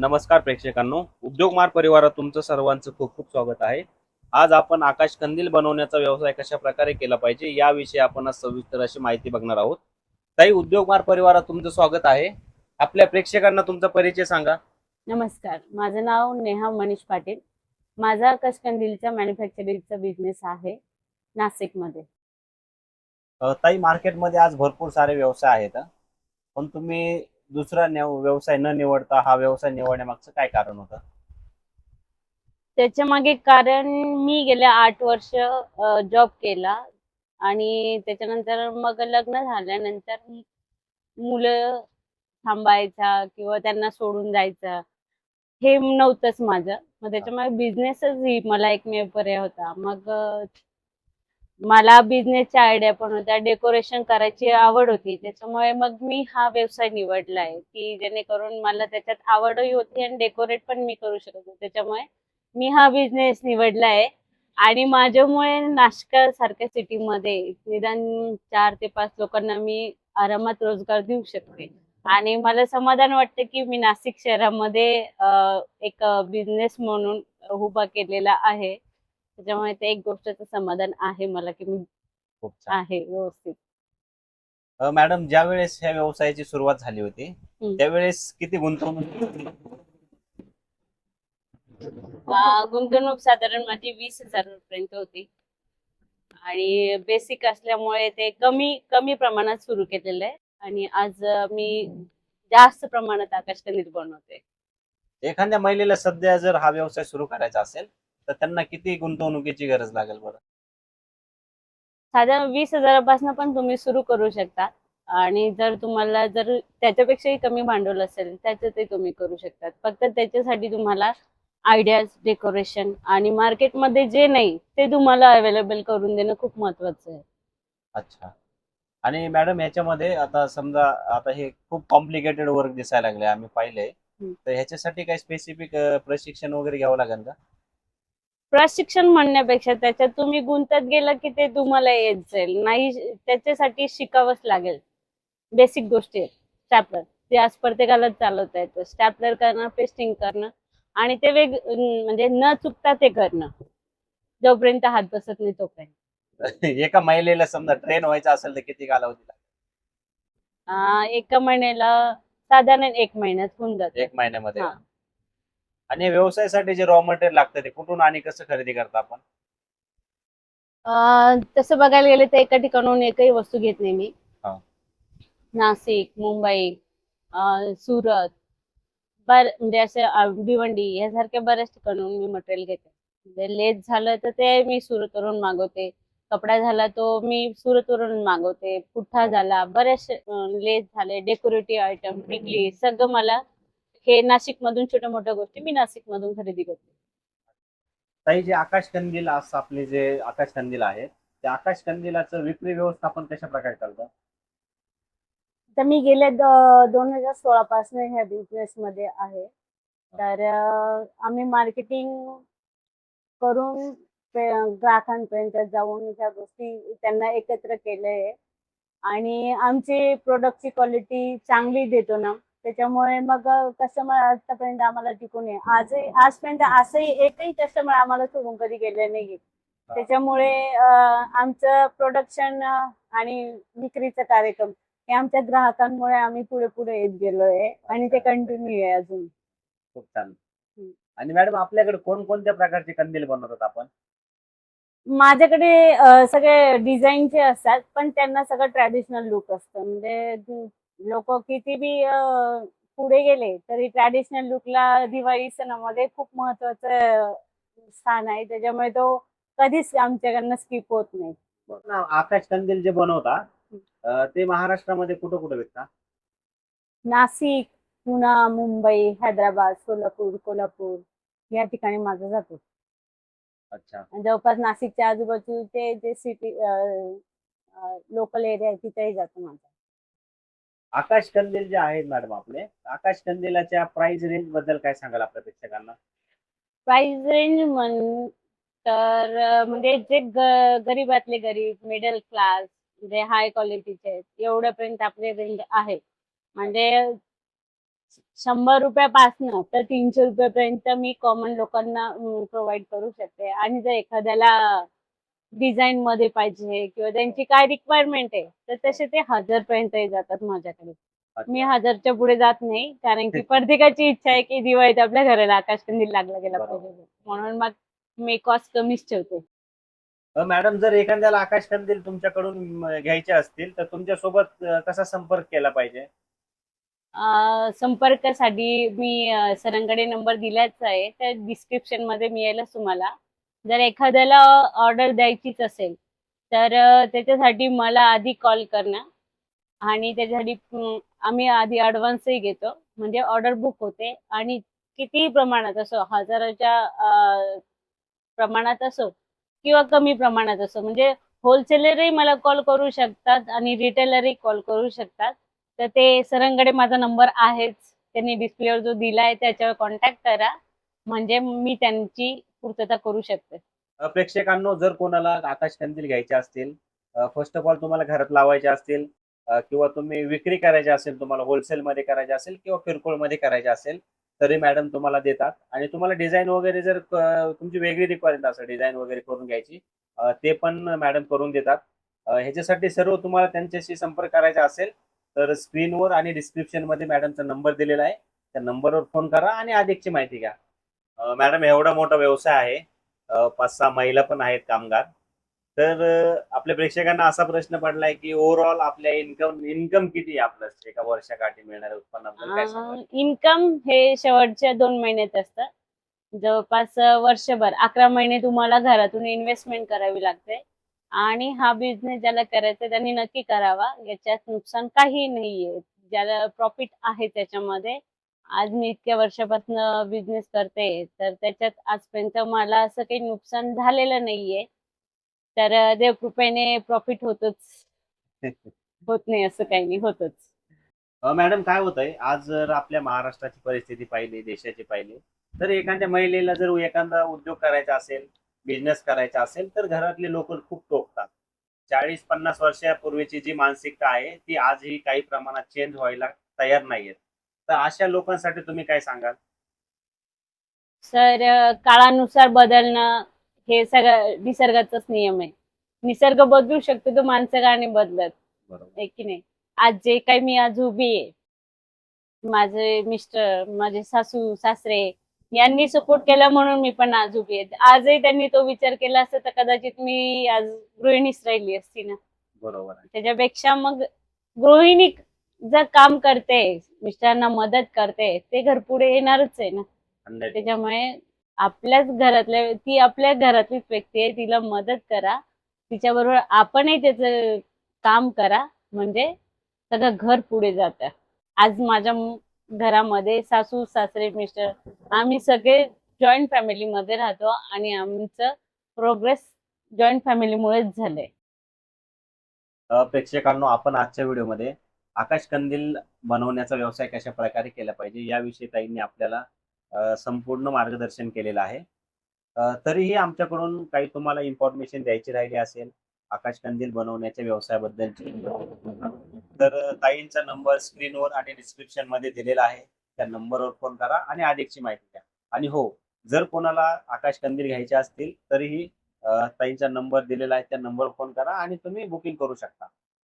नमस्कार प्रेक्षकांनो. उद्योग मार्ग परिवारात तुमचं सर्वांचं खूप खूप स्वागत आहे. आज आपण आकाश कंदील बनवण्याचा व्यवसाय कशा प्रकारे केला पाहिजे याविषयी आपण आज सविस्तर अशी माहिती बघणार आहोत. ताई उद्योग मार्ग परिवारात तुमचं स्वागत आहे. आपल्या प्रेक्षकांना तुमचा परिचय सांगा. नमस्कार. माझं नाव नेहा मनीष पाटील. माझा कशकंदिलचा मॅन्युफॅक्चरिंगचा बिझनेस आहे नाशिकमध्ये. ताई मार्केटमध्ये आज भरपूर सारे व्यवसाय आहेत. पण तुम्ही दुसरा व्यवसाय न निवडता हा व्यवसाय निवडण्यामागचं काय कारण होतं? त्याच्यामागे कारण मी गेल्या आठ वर्ष जॉब केला आणि त्याच्यानंतर मग लग्न झाल्यानंतर मुलं थांबायचा किंवा त्यांना सोडून जायचं हे नव्हतंच माझं. मग त्याच्यामुळे बिझनेसच ही मला एकमेव पर्याय होता. मग मला बिझनेसच्या आयडिया पण होत्या डेकोरेशन करायची आवड होती. त्याच्यामुळे मग मी हा व्यवसाय निवडला आहे की जेणेकरून मला त्याच्यात आवडही होती आणि डेकोरेट पण मी करू शकत होते. त्याच्यामुळे मी हा बिझनेस निवडला आहे आणि माझ्यामुळे नाशका सारख्या सिटीमध्ये निदान चार ते पाच लोकांना मी आरामात रोजगार देऊ शकते. आणि मला समाधान वाटतं की मी नाशिक शहरामध्ये एक बिझनेस म्हणून उभा केलेला आहे. त्याच्यामुळे ते एक गोष्टीचं समाधान आहे मला की मी खूप छान. आहे व्यवस्थित. अ, मॅडम ज्या वेळेस ह्या व्यवसायाची सुरुवात झाली होती. त्यावेळेस किती गुंतवणूक अं, गुंतवणूक साधारण माझी वीस हजार पर्यंत होती. आणि बेसिक असल्यामुळे ते कमी कमी प्रमाणात सुरू केलेलं आहे. आणि आज अं, मी जास्त प्रमाणात आकाश कंदील बनवते. एखाद्या महिलेला सध्या जर हा व्यवसाय सुरू करायचा असेल तर त्यांना किती गुंतवणुकीची गरज लागेल बरं? साधारण वीस हजारापासून पण तुम्ही सुरू करू शकता. आणि जर तुम्हाला जर त्याच्यापेक्षाही कमी भांडवल असेल त्याच्यातही तुम्ही करू शकता फक्त त्याच्यासाठी तुम्हाला आयडियाज डेकोरेशन आणि मार्केटमध्ये जे नाही ते तुम्हाला अवेलेबल करून देणं खूप महत्वाचं आहे. अच्छा. आणि मॅडम याच्यामध्ये आता समजा आता हे खूप कॉम्प्लिकेटेड वर्क दिसायला लागले आम्ही पाहिलंय. हं. तर ह्याच्यासाठी काही स्पेसिफिक प्रशिक्षण वगैरे घ्यावं लागेल का? प्रशिक्षण म्हणण्यापेक्षा त्याच्यात तुम्ही गुंतत गेलं की ते तुम्हाला येत जाईल नाही त्याच्यासाठी शिकावंच लागेल. बेसिक गोष्टी आहेत. स्टॅपलर ते आज प्रत्येकाला चालवता येतं. स्टॅपलर करणं पेस्टिंग करणं आणि ते वेग म्हणजे न चुकता ते करणं. जोपर्यंत हात बसत नाही तोपर्यंत. एका महिलेला समजा ट्रेन व्हायचा असेल तर किती कालावधी एका महिन्याला साधारण एक महिन्यात होऊन जातं. एक महिन्यामध्ये. आणि व्यवसायासाठी जे रॉ मटेरियल लागतं ते कुठून आणि कसं खरेदी करता आपण? अं, तसं बघायला गेलं तर एका ठिकाणून एकही वस्तू घेत नाही मी. हा. नाशिक मुंबई अं, सुरत बर म्हणजे असे अं, भिवंडी यासारख्या बऱ्याच ठिकाणून मी मटेरियल घेते. म्हणजे लेस झालं तर ते मी सुरतवरून मागवते. कपडा झाला तो मी सुरतवरून मागवते. पुठ्ठा झाला बरेचसे लेस झाले डेकोरेटिव्ह आयटम टिकली सगळं मला हे नाशिक मधून छोट्या मोठ्या गोष्टी मी नाशिक मधून खरेदी करते. ताई जे आकाश कंदील असं आपले जे आकाश कंदील आहेत त्या आकाश कंदिलाचं विक्री व्यवस्थापन कशा प्रकारे करतं तर मी गेल्या द- दोन हजार सोळा पासून ह्या बिझनेस मध्ये आहे. तर आम्ही मार्केटिंग करून ग्राहकांपर्यंत जाऊन ह्या गोष्टी त्यांना एकत्र केलंय. आणि आमची प्रोडक्टची क्वालिटी चांगली देतो ना. त्याच्यामुळे मग कस्टमर आतापर्यंत आम्हाला टिकून आहे आजही आजपर्यंत असंही एकही कस्टमर आम्हाला सोडून कधी गेले नाही त्याच्यामुळे आमचं प्रोडक्शन आणि विक्रीचा कार्यक्रम हे आमच्या ग्राहकांमुळे आम्ही पुढे पुढे येत गेलोय आणि ते कंटिन्यू आहे अजून. खूप छान. आणि मॅडम आपल्याकडे कोणकोणत्या प्रकारचे कंदील बनवतात आपण? माझ्याकडे सगळे डिझाईनचे असतात पण त्यांना सगळं ट्रॅडिशनल लुक असतं. म्हणजे लोक किती बी पुढे गेले तरी ट्रॅडिशनल लुकला दिवाळी सणामध्ये खूप महत्वाचं स्थान आहे. त्याच्यामुळे तो कधीच आमच्याकडनं स्किप होत नाही. ना, आकाश कंदील जे बनवता अं, ते महाराष्ट्रामध्ये कुठं कुठं विकता? नाशिक पुणा मुंबई हैदराबाद सोलापूर कोल्हापूर या ठिकाणी माझा जातो. अच्छा. आणि जवळपास नाशिकच्या आजूबाजूचे जे सिटी लोकल एरिया आहे तिथेही जातो माझा. आकाश कंदील जे आहेत मॅडम आपले आकाश कंदिलाच्या प्राइस रेंजबद्दल काय सांगाल आपल्या प्रेक्षकांना? प्राइस रेंज म्हण तर म्हणजे जे ग- गरीबातले गरीब मिडल क्लास म्हणजे हाय क्वालिटीचे आहेत एवढ्यापर्यंत आपले रेंज आहे. म्हणजे शंभर रुपयापासनं तर तीनशे रुपयापर्यंत मी कॉमन लोकांना प्रोव्हाइड करू शकते. आणि जर एखाद्याला डिझाईन मध्ये पाहिजे किंवा त्यांची काय रिक्वायरमेंट आहे तर तसे ते हजार पर्यंतही जातात माझ्याकडे. मी हजारच्या पुढे जात नाही कारण की प्रत्येकाची इच्छा आहे की दिवाळीत आपल्या घराला आकाश कंदील लागला गेला. पाहिजे. म्हणून मग मी कॉस्ट कमीच ठेवते. मॅडम जर एखाद्याला आकाश कंदील तुमच्याकडून घ्यायचे असतील तर तुमच्यासोबत अ, कसा संपर्क केला पाहिजे? संपर्कासाठी मी सरांकडे नंबर दिलाच आहे. तर डिस्क्रिप्शनमध्ये मिळेलच तुम्हाला. जर एखाद्याला ऑर्डर द्यायचीच असेल तर त्याच्यासाठी मला आधी कॉल करणं आणि त्याच्यासाठी आम्ही आधी ऍडव्हान्सही घेतो. म्हणजे ऑर्डर बुक होते आणि कितीही प्रमाणात असो हजाराच्या प्रमाणात असो किंवा कमी प्रमाणात असो म्हणजे होलसेलरही मला कॉल करू शकतात आणि रिटेलरही कॉल करू शकतात. तर ते सरांकडे माझा नंबर आहेच. त्यांनी डिस्प्लेवर जो दिलाय त्याच्यावर कॉन्टॅक्ट करा. म्हणजे मी त्यांची पूर्तता करू शकते. प्रेक्षकांनो जर कोणाला आकाश कंदील घ्यायचे असतील फर्स्ट ऑफ ऑल तुम्हाला घरात लावायचे असतील किंवा तुम्ही विक्री करायची असेल तुम्हाला होलसेल मध्ये करायचे असेल किंवा किरकोळमध्ये करायचे असेल तरी मॅडम तुम्हाला देतात. आणि तुम्हाला डिझाईन वगैरे जर तुमची वेगळी रिक्वायरमेंट असेल डिझाईन वगैरे करून घ्यायची ते पण मॅडम करून देतात. ह्याच्यासाठी सर्व तुम्हाला त्यांच्याशी संपर्क करायचा असेल तर स्क्रीनवर आणि डिस्क्रिप्शनमध्ये मॅडमचा नंबर दिलेला आहे. त्या नंबरवर फोन करा आणि अधिकची माहिती घ्या. मॅडम एवढा मोठा व्यवसाय आहे. पाच सहा महिला पण आहेत कामगार. तर आपल्या प्रेक्षकांना असा प्रश्न पडलाय की ओव्हरऑल आपल्या इन्कम इन्कम किती आहे आपलं? एका वर्षाकाठी मिळणाऱ्या उत्पन्नाबद्दल इन्कम हे शेवटच्या दोन महिन्यात असतं. जवळपास वर्षभर अकरा महिने तुम्हाला घरातून इन्व्हेस्टमेंट करावी लागते. आणि हा बिझनेस ज्याला करायचा त्यांनी नक्की करावा. याच्यात नुकसान काही नाहीये. ज्याला प्रॉफिट आहे त्याच्यामध्ये आज मी इतक्या वर्षापासून बिझनेस करते तर त्याच्यात आजपर्यंत मला असं काही नुकसान झालेलं नाहीये. तर देव देवकृपेने प्रॉफिट होतच. होत नाही असं काही नाही होतच. मॅडम काय होत आहे आज जर आपल्या महाराष्ट्राची परिस्थिती पाहिली देशाची पाहिली तर एखाद्या महिलेला जर एखादा उद्योग करायचा असेल बिझनेस करायचा असेल तर घरातले लोक खूप टोकतात. चाळीस पन्नास वर्षापूर्वीची जी मानसिकता आहे ती आजही काही प्रमाणात चेंज व्हायला तयार नाहीयेत. तर अशा लोकांसाठी तुम्ही काय सांगाल? अ, काळानुसार बदलणं हे सगळं निसर्गाचाच नियम आहे. निसर्ग बदलू शकतो तो माणसं का नाही बदलत. बरोबर. आहे की नाही? आज जे काही मी आज उभी आहे माझे मिस्टर माझे सासू सासरे यांनी सपोर्ट केला म्हणून मी पण आज उभी आहे. आजही त्यांनी तो विचार केला असता तर कदाचित मी आज गृहिणीच राहिली असती ना. बरोबर आहे. त्याच्यापेक्षा मग गृहिणी जर काम करते मिस्टरांना मदत करते ते घर पुढे येणारच आहे ना. 100%. त्याच्यामुळे आपल्याच घरातल्या ती आपल्या घरातलीच व्यक्ती आहे तिला मदत करा. तिच्याबरोबर आपणही त्याचं काम करा म्हणजे सगळं घर पुढे जात. आज माझ्या घरामध्ये सासू सासरे मिस्टर आम्ही सगळे जॉईंट फॅमिलीमध्ये राहतो आणि आमचं प्रोग्रेस जॉईंट फॅमिलीमुळेच झालंय. प्रेक्षकांनो आपण आजच्या व्हिडिओमध्ये आकाश कंदील बनवण्याचा व्यवसाय कशा प्रकारे केला पाहिजे याविषयी ताईंनी आपल्याला संपूर्ण मार्गदर्शन केलेलं आहे. तरीही आमच्याकडून काही तुम्हाला इन्फॉर्मेशन द्यायची राहिली असेल आकाश कंदील बनवण्याच्या व्यवसायाबद्दलची तर ताईंचा नंबर स्क्रीनवर आणि डिस्क्रिप्शनमध्ये दिलेला आहे. त्या नंबरवर फोन करा आणि अधिकची माहिती द्या. आणि हो जर कोणाला आकाश कंदील घ्यायचे असतील तरीही ताईंचा नंबर दिलेला आहे त्या नंबरवर फोन करा आणि तुम्ही बुकिंग करू शकता.